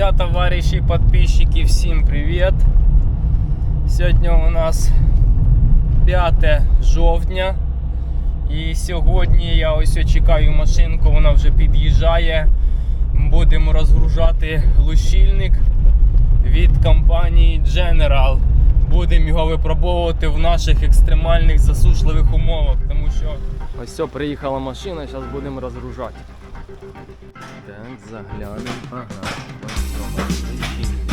Друзья, товарищи, подписчики, всім привіт! Сьогодні у нас 5 жовтня. І сьогодні я ось чекаю машинку, вона вже під'їжджає. Будемо розгружати лущильник від компанії General. Будемо його випробовувати в наших екстремальних засушливих умовах, тому що ось все, приїхала машина, зараз будемо розгружати. Так, заглянемо. Ага. Ось лічильник.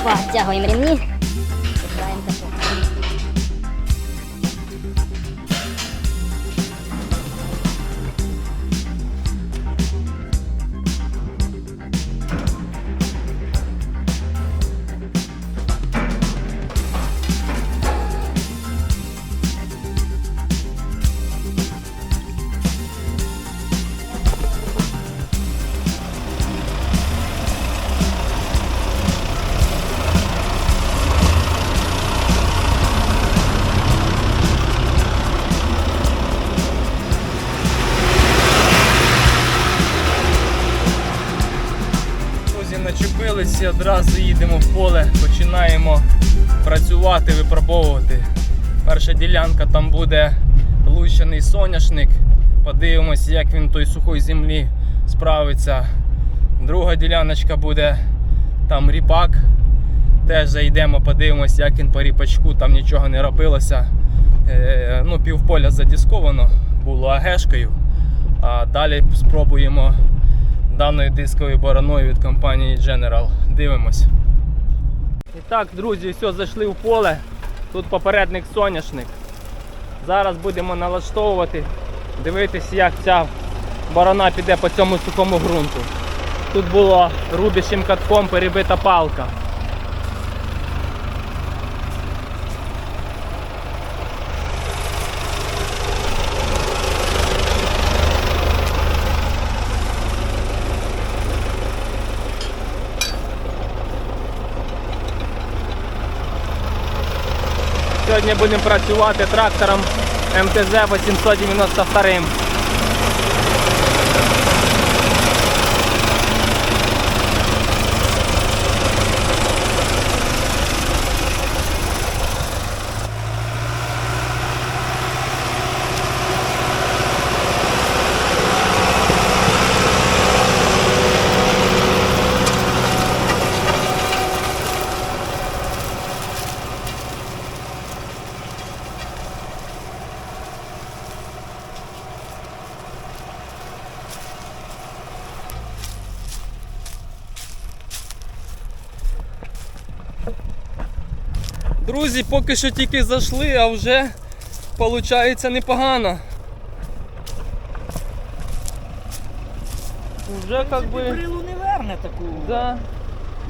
Опа, тягуємо ремні. Начепилися, і одразу їдемо в поле, починаємо працювати, випробовувати. Перша ділянка там буде лущений соняшник. Подивимось, як він той сухої землі справиться. Друга діляночка буде там ріпак. Теж зайдемо, подивимось, як він по ріпачку, там нічого не робилося. Е, ну, півполя задісковано було агешкою. А далі спробуємо даною дисковою бороною від компанії General. Дивимось. І так, друзі, все, зайшли в поле. Тут попередник соняшник. Зараз будемо налаштовувати, дивитися, як ця борона піде по цьому сухому ґрунту. Тут було рубящим катком перебита палка. Сьогодні будемо працювати трактором МТЗ 892. Друзі, поки що тільки зайшли, а вже виходить непогано. Вже як би. Брилу не верне таку, Да.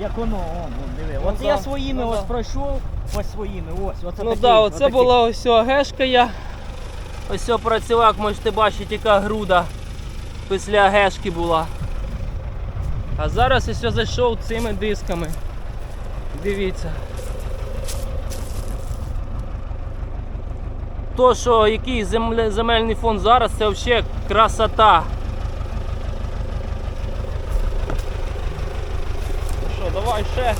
як воно, о, ну, диви. Ну От да, я своїми ну ось да. пройшов, ось своїми, ось. Оце Ну такий, да, оце отакий. була ось агешка я. Ось працював, можете бачити, яка груда після агешки була. А зараз ось о зайшов цими дисками. Дивіться. То, що який земельний фонд зараз, це взагалі красота. Ну що, давай ще.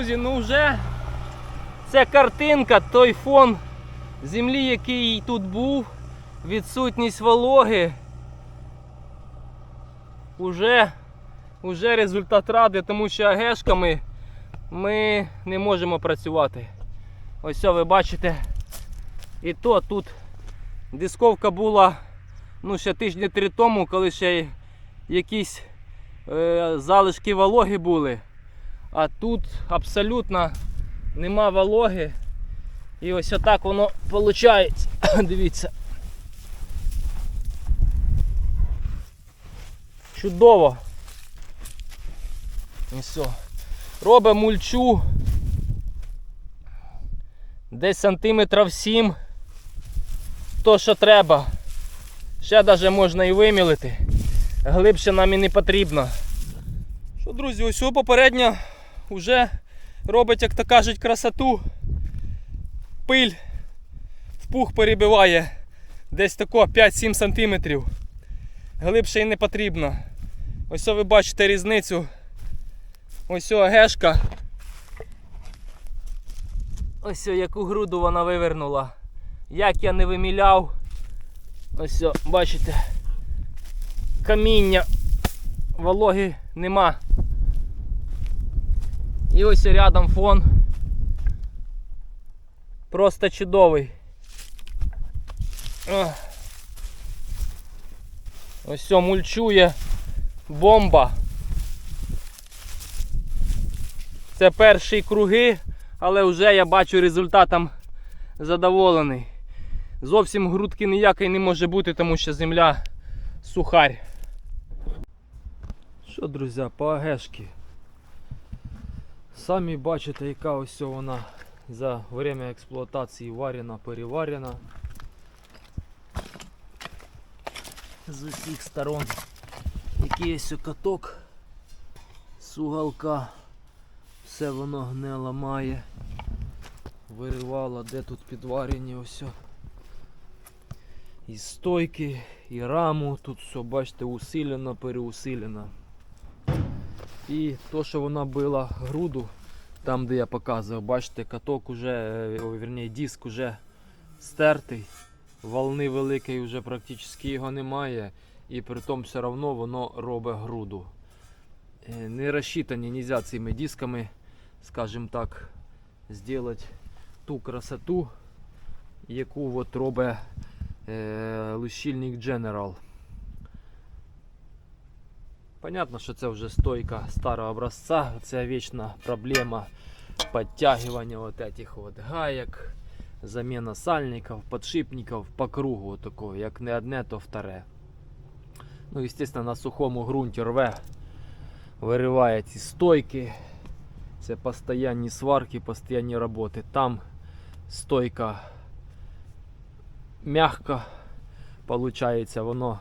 Друзі, ну вже це картинка, той фон землі, який тут був, відсутність вологи. Уже, уже результат ради, тому що агешками ми не можемо працювати. Ось ви бачите. І то тут дисковка була ну, ще тижні три тому, коли ще якісь е, залишки вологи були. А тут абсолютно нема вологи. І ось отак воно виходить. Дивіться. Чудово. І все. Робимо мульчу. Десь сантиметрів 7. То, що треба. Ще навіть можна і вимілити. Глибше нам і не потрібно. Що, друзі, ось о попередньо вже робить, як то кажуть, красоту. Пиль в пух перебиває десь тако 5-7 сантиметрів. Глибше і не потрібно. Ось ви бачите різницю. Ось гешка. Ось о, яку груду вона вивернула. Як я не виміляв. Ось бачите. Каміння. Вологи нема. І ось рядом фон. Просто чудовий. Ось все мульчує бомба. Це перші круги, але вже я бачу результатом задоволений. Зовсім грудки ніякої не може бути, тому що земля сухарь. Що, друзі, по агешки? Самі бачите, яка ось вона за время експлуатації варена, переварена. З усіх сторон. Який ось каток з уголка. Все воно гнило має. Виривало, де тут підварені ось. І стойки, і раму. Тут все, бачите, усилено, переусилено. І то, що вона била груду, там де я показував, бачите, каток уже, е, вірні, диск уже стертий, волни великої вже практично його немає, і при тому все одно воно робить груду. Е, Не розчитані нельзя цими дисками, скажімо так, зробити ту красоту, яку от робить е, лущильник General. Понятно, що це вже стойка старого образця. Це вічна проблема підтягування вот этих вот гаек, заміна сальників, подшипників по кругу такого, як не одне, то вторе. Ну, естественно, на сухому ґрунті рве, вириває ці стойки. Це постійні сварки, постійні роботи. Там стойка м'яка, получається, воно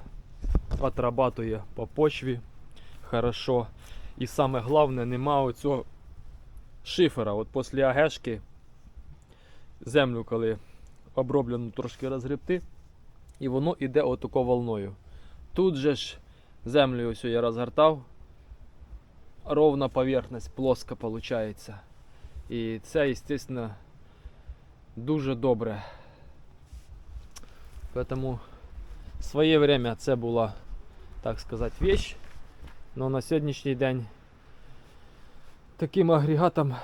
отрабатує по почві хорошо. І саме головне, нема оцього шифера. От після агешки землю, коли оброблено трошки розгребти, і воно йде отако волною. Тут же ж землю ось я розгортав, ровна поверхність, плоска виходить. І це, звісно, дуже добре. Поэтому в своє время це була, так сказати, вещь. Но на сьогоднішній день таким агрегатом,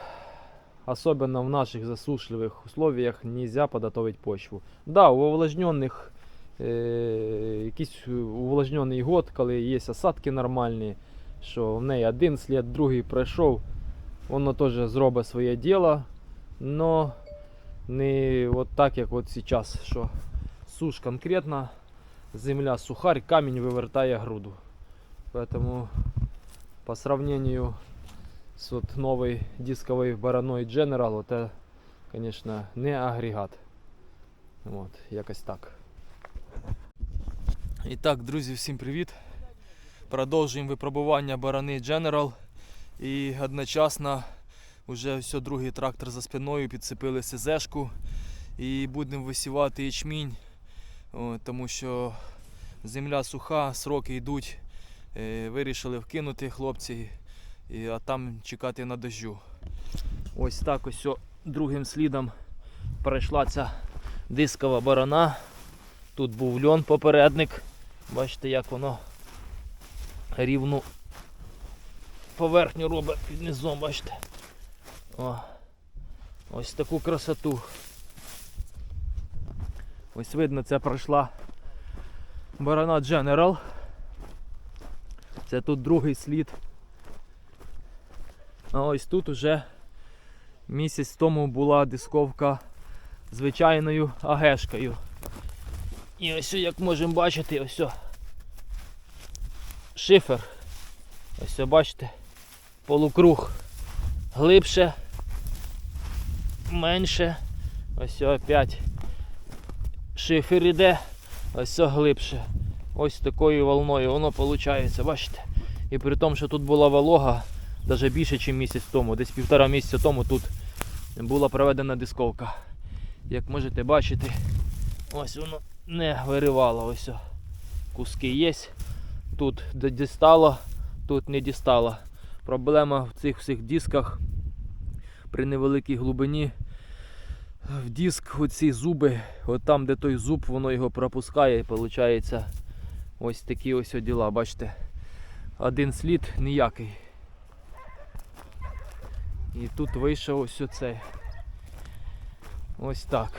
особенно в наших засушливых условиях, нельзя подготовить почву. Да, у увлажненных е, якийсь увлажнений год, коли є осадки нормальні, що в неї один слід, другий пройшов, воно теж зробить своє діло, но не от так, як от зараз, що суш конкретно, земля сухарь, камінь вивертає груду. Поэтому по сравнению с вот новой дисковой бараной General, это, конечно, не агрегат. Вот, якось так. І так, друзі, всім привіт. Продовжуємо випробування барани General. І одночасно вже все другий трактор за спиною, підцепили СЗшку і будемо висівати ячмінь, тому що земля суха, сроки йдуть. Е, Вирішили вкинути хлопці, а там чекати на дощу. Ось так ось другим слідом пройшла ця дискова борона. Тут був льон попередник. Бачите, як воно рівну поверхню робить під низом, бачите. О, ось таку красоту. Ось видно, це пройшла борона General. Це тут другий слід. А ось тут уже місяць тому була дисковка звичайною агешкою. І ось як можемо бачити, ось шифер. Ось бачите, полукруг глибше, менше. Ось опять шифер іде, ось глибше. Ось такою волною воно виходить, бачите? І при тому, що тут була волога, навіть більше, ніж місяць тому, десь півтора місяця тому тут була проведена дисковка. Як можете бачити, ось воно не виривало. Ось куски є. Тут дістало, тут не дістало. Проблема в цих всіх дисках при невеликій глибині. В диск оці зуби, от там, де той зуб, воно його пропускає і виходить ось такі ось діла. Бачите, один слід ніякий. І тут вийшов ось оцей. Ось так.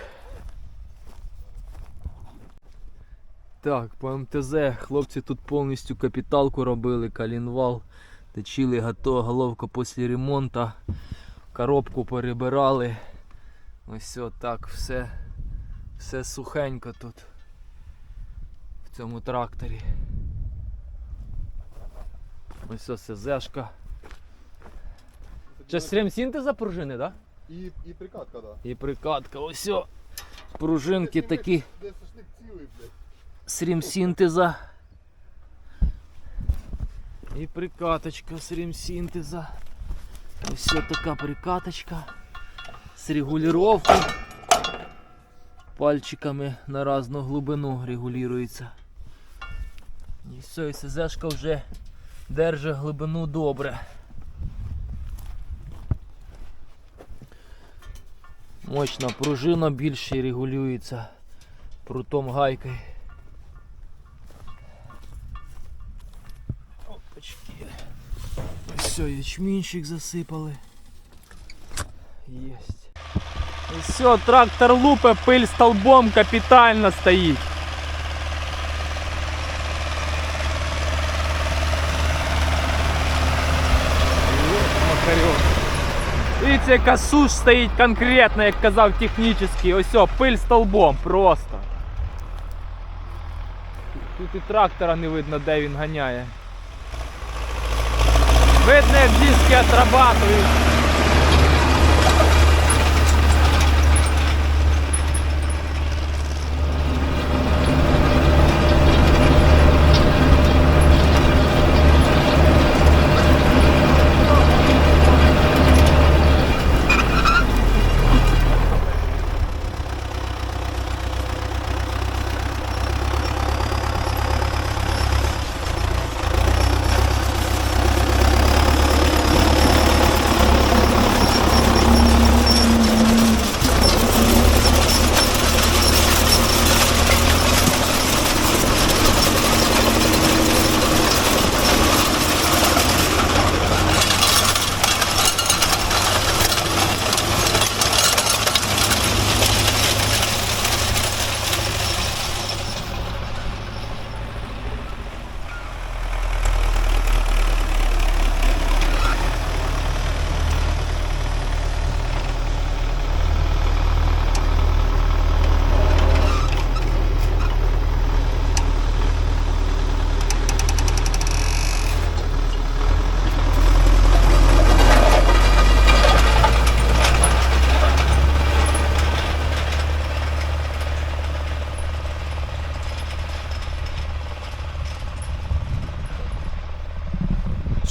Так, по МТЗ хлопці тут повністю капіталку робили, калінвал, точили гато, головка після ремонту, коробку перебирали. Ось так все, все сухенько тут в цьому тракторі. Ось ось СЗшка. Стрім синтеза пружини, так? Да? І, і прикатка, да. І прикатка. Ось о, пружинки такі Де сошник цілий, блядь. стрім-синтеза. І прикаточка стрім-синтеза. Ось така прикаточка. З регулювання. Пальчиками на різну глибину регулюється. І все, і СЗшка вже держить глибину добре. Мощна пружина більше регулюється прутом гайкою. Опачки. Все, ячмінчик засипали. Єсть. І все, трактор лупе, пиль столбом капітально стоїть. Дивіться, яка стоїть конкретно, як казав технічний. Ось о, пиль столбом просто. Тут і трактора не видно, де він ганяє. Видно, як диски отрабатують.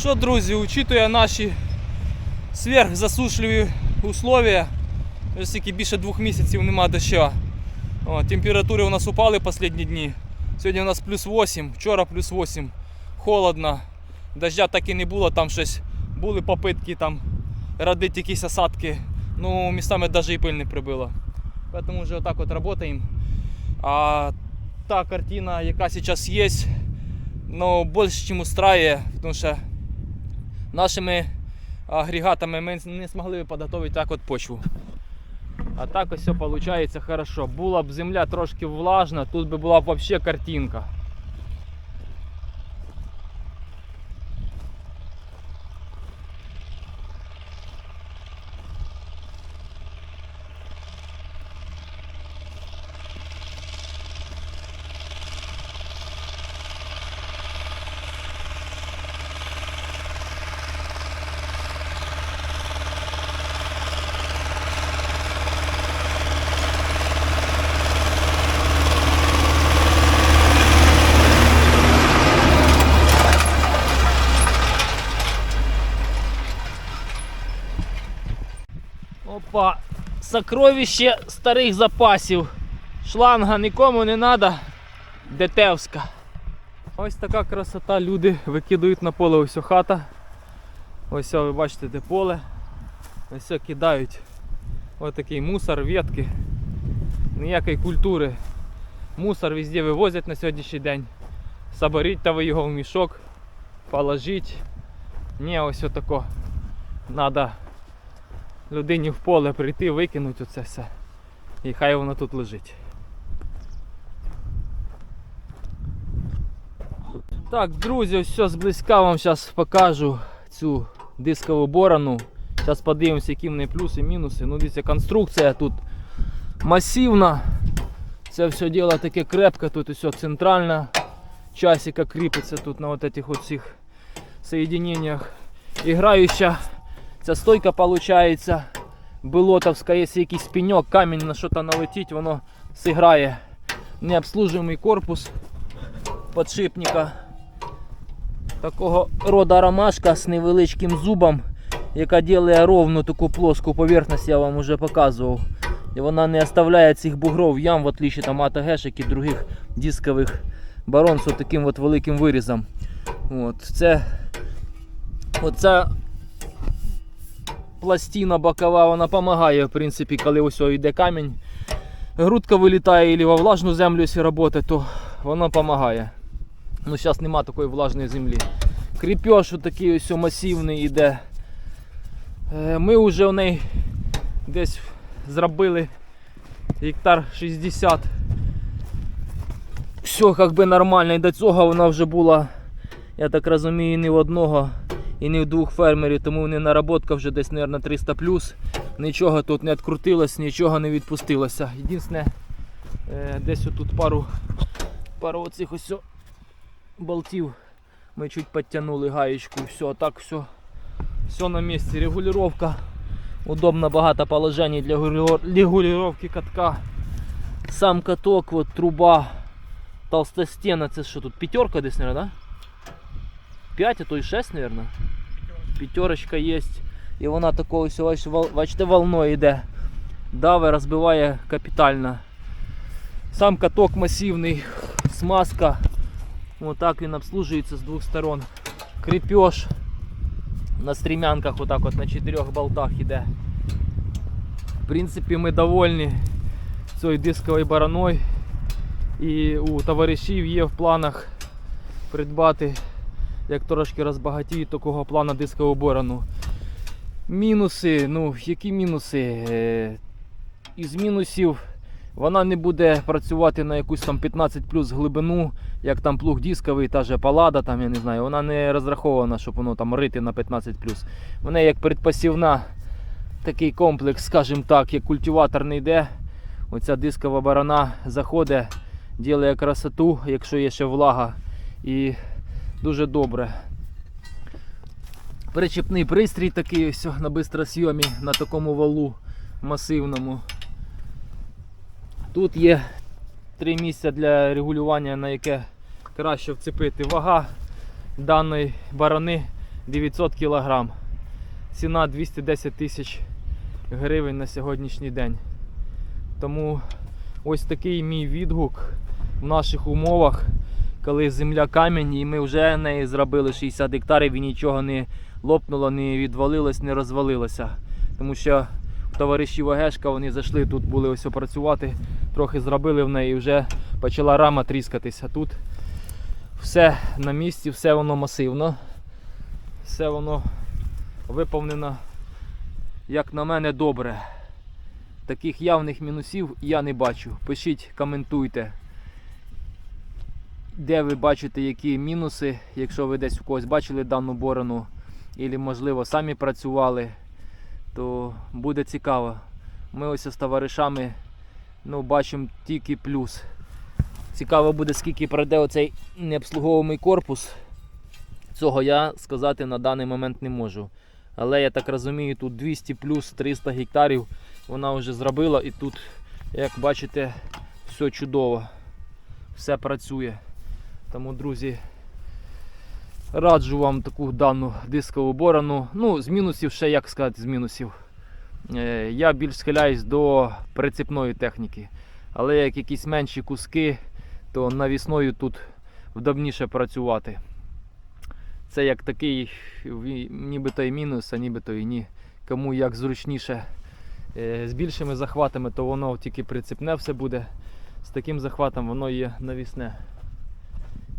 Що, друзі, учитує наші сверхзасушливі условия, тільки більше двох місяців нема дощу. Температури у нас упали останні дні. Сьогодні у нас плюс 8, вчора плюс 8. Холодно. Дождя так і не було, там щось були попитки там родити якісь осадки. Ну, містами навіть і пиль не прибило. Поэтому вже отак от працюємо. А та картина, яка зараз є, ну, більше чим устраює, тому що нашими агрегатами ми не змогли підготувати так от почву. А так ось все виходить хорошо. Була б земля трошки влажна, тут би була б взагалі картинка. Опа, сокровище старих запасів. Шланга нікому не треба. Детевська. Ось така красота. Люди викидають на поле ось хата. Ось ви бачите те поле. Ось кидають. Ось такий мусор, ветки. Ніякої культури. Мусор везде вивозять на сьогоднішній день. Соберіть та ви його в мішок, положіть. Ні, ось отако. Надо людині в поле прийти, викинути оце все. І хай воно тут лежить. Так, друзі, все зблизька вам зараз покажу цю дискову борону. Зараз подивимося, які в неї плюси, мінуси. Ну, дивіться, конструкція тут масивна. Це все діло таке крепке, тут все центральна часть, яка кріпиться тут на от этих от всіх соєдиненнях. Іграюча Ця стойка виходить болотовська, якщо якийсь пеньок, камінь на щось налетить, воно зіграє. Необслужуємий корпус подшипника. Такого рода ромашка з невеличким зубом, яка робить ровну таку плоску поверхність, я вам вже показував. І вона не оставляє цих бугров ям, в отличие там, от АГшек і других дискових барон з таким от великим вирізом. От, це, оця пластина бокова, вона допомагає, в принципі, коли ось йде камінь. Грудка вилітає або во влажну землю, якщо працювати, то вона допомагає. Ну, зараз нема такої влажної землі. Кріпеж такий ось масивний йде. Е, Ми вже в неї десь зробили гектар 60. Все як би нормально. І до цього вона вже була, я так розумію, не в одного і не в двох фермерів, тому не наработка вже десь, мабуть, 300 плюс. Нічого тут не відкрутилось, нічого не відпустилося. Єдине, е, десь отут пару, пару оцих ось болтів ми чуть підтягнули гаєчку. Все, так все, все на місці. Регулювання. Удобно багато положень для регулю- регулювання катка. Сам каток, от, труба толстостена, це що тут? П'ятерка десь, мабуть, да? 5, а то і 6, мабуть. П'ятерочка є. І вона такою ось, ось, вол- бачите, волною йде. Дави розбиває капітально. Сам каток масивний, смазка. Отак він обслужується з двох сторон. Крепеж на стрімянках, отак от на чотирьох болтах іде. В принципі, ми довольні цією дисковою бараною. І у товаришів є в планах придбати, як трошки розбагатіють такого плану дискову борону. Мінуси, ну які мінуси? Е, Із мінусів вона не буде працювати на якусь там 15 плюс глибину, як там плуг дисковий, та же палада, там, я не знаю, вона не розрахована, щоб воно там рити на 15 плюс. Вона як предпасівна такий комплекс, скажімо так, як культиватор не йде. Оця дискова барана заходить, ділає красоту, якщо є ще влага. І дуже добре. Причепний пристрій такий ось на бистросйомі на такому валу масивному. Тут є три місця для регулювання, на яке краще вцепити. Вага даної барани 900 кг. Ціна 210 тисяч гривень на сьогоднішній день. Тому ось такий мій відгук в наших умовах. Коли земля камінь, і ми вже неї зробили 60 гектарів і нічого не лопнуло, не відвалилось, не розвалилося. Тому що товариші Вагешка вони зайшли, тут були ось працювати, трохи зробили в неї, і вже почала рама тріскатися. Тут все на місці, все воно масивно, все воно виповнено, як на мене, добре. Таких явних мінусів я не бачу. Пишіть, коментуйте, де ви бачите які мінуси, якщо ви десь у когось бачили дану борону, або, можливо, самі працювали, то буде цікаво. Ми ось з товаришами ну, бачимо тільки плюс. Цікаво буде, скільки пройде оцей необслуговуваний корпус. Цього я сказати на даний момент не можу. Але я так розумію, тут 200 плюс 300 гектарів вона вже зробила і тут, як бачите, все чудово. Все працює. Тому, друзі, раджу вам таку дану дискову борону. Ну, з мінусів ще як сказати, з мінусів. Е, Я більш схиляюсь до прицепної техніки. Але як якісь менші куски, то навісною тут вдобніше працювати. Це як такий нібито і мінус, а нібито і ні. Кому як зручніше. Е, З більшими захватами, то воно тільки прицепне все буде. З таким захватом воно є навісне.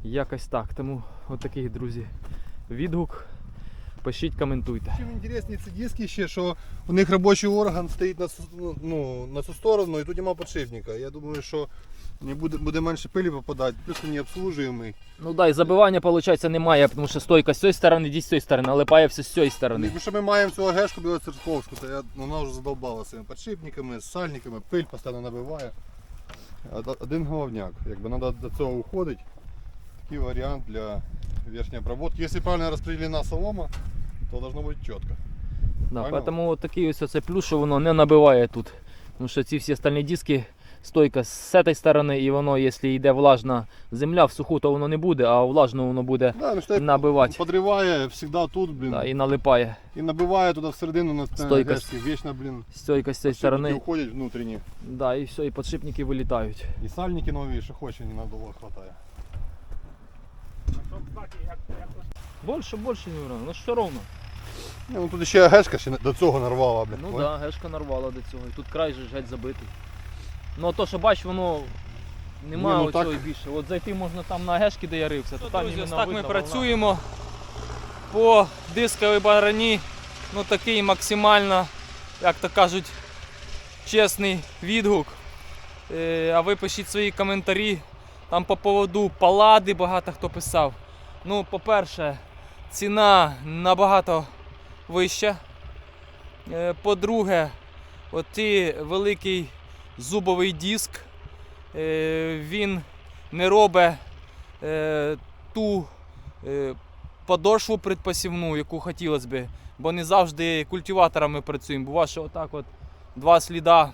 Якось так. Тому отакий, друзі, відгук. Пишіть, коментуйте. Чим інтересні ці диски ще, що у них робочий орган стоїть на, ну, на цю сторону і тут нема підшипника. Я думаю, що не буде, буде менше пилі попадати, плюс він не обслужуємий. Ну да, і забивання, виходить, немає, тому що стойка з цієї сторони, десь з цієї сторони, але пає все з цієї сторони. Якщо ми маємо цю агешку білоцерковську, то я, вона вже задовбала своїми підшипниками, з сальниками, пиль постійно набиває. Один головняк. Якби треба до цього уходити. Такий варіант для верхньої обработки. Якщо правильно розподілена солома, то должно бути чітко. Да, от такий ось оце плюс, що воно не набиває тут. Тому що ці всі остальні диски, стойка з цієї сторони, і воно, якщо йде влажна земля, в суху, то воно не буде, а влажно воно буде Да, ну, що як набивати. Подриває завжди тут, блін. Да, і налипає. І набиває туди всередину на Стойка. гешки. Вічно, блін. Стойка з цієї сторони. уходять внутрішні. Да, і все, і підшипники вилітають. І сальники нові, що хоче, ненадовго хватає. Більше, більше не врано, ну все ровно. Ні, ну тут ще гешка ще до цього нарвала, блін. Ну так, да, гешка нарвала до цього. І тут край же ж геть забитий. Ну а то, що бач, воно немає Ні, ну, оцього так. більше. От зайти можна там на гешки, де я рився, то там Друзі, ось іменно так ми видно працюємо по дисковій барані. Ну такий максимально, як то кажуть, чесний відгук. Е, А ви пишіть свої коментарі. Там по поводу палади багато хто писав. Ну, по-перше, ціна набагато вища. Е, По-друге, оті великий зубовий диск, е, він не робить е, ту подошву предпосівну, яку хотілося би. Бо не завжди культиваторами працюємо. Буває, що отак от два сліда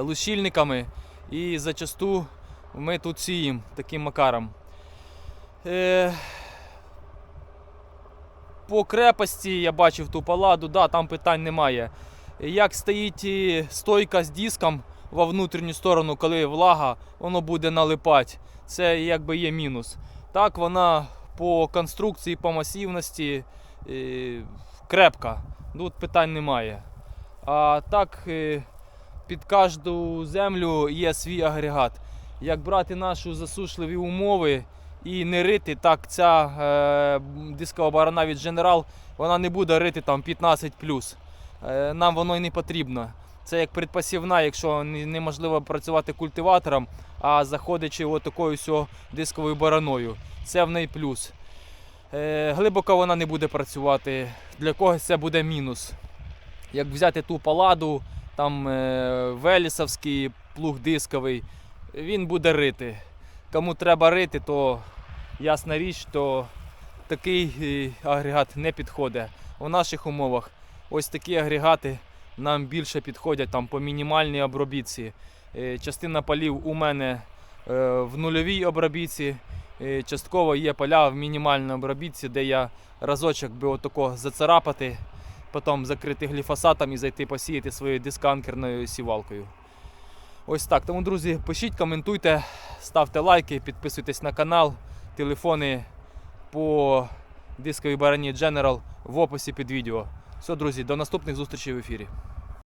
лущильниками і зачасту ми тут сіємо таким макаром. Е, по крепості я бачив ту паладу, да, там питань немає. Як стоїть стойка з диском во внутрішню сторону, коли влага, воно буде налипати. Це якби є мінус. Так, вона по конструкції, по масивності е, крепка. Тут питань немає. А так, е, під кожну землю є свій агрегат. Як брати нашу засушливі умови і не рити, так ця е, дискова барана від General вона не буде рити там 15 Е, нам воно і не потрібно. Це як предпасівна, якщо неможливо працювати культиватором, а заходячи от дисковою бараною. Це в неї плюс. Е, глибоко вона не буде працювати. Для когось це буде мінус. Як взяти ту паладу, там е, велісовський плуг дисковий, він буде рити. Кому треба рити, то ясна річ, то такий е, агрегат не підходить. У наших умовах ось такі агрегати нам більше підходять там, по мінімальній обробітці. Е, Частина полів у мене е, в нульовій обробітці. Частково є поля в мінімальній обробітці, де я разочок би отако зацарапати, потім закрити гліфосатом і зайти посіяти своєю дисканкерною сівалкою. Ось так. Тому, друзі, пишіть, коментуйте, ставте лайки, підписуйтесь на канал, телефони по дисковій барані General в описі під відео. Все, друзі, до наступних зустрічей в ефірі.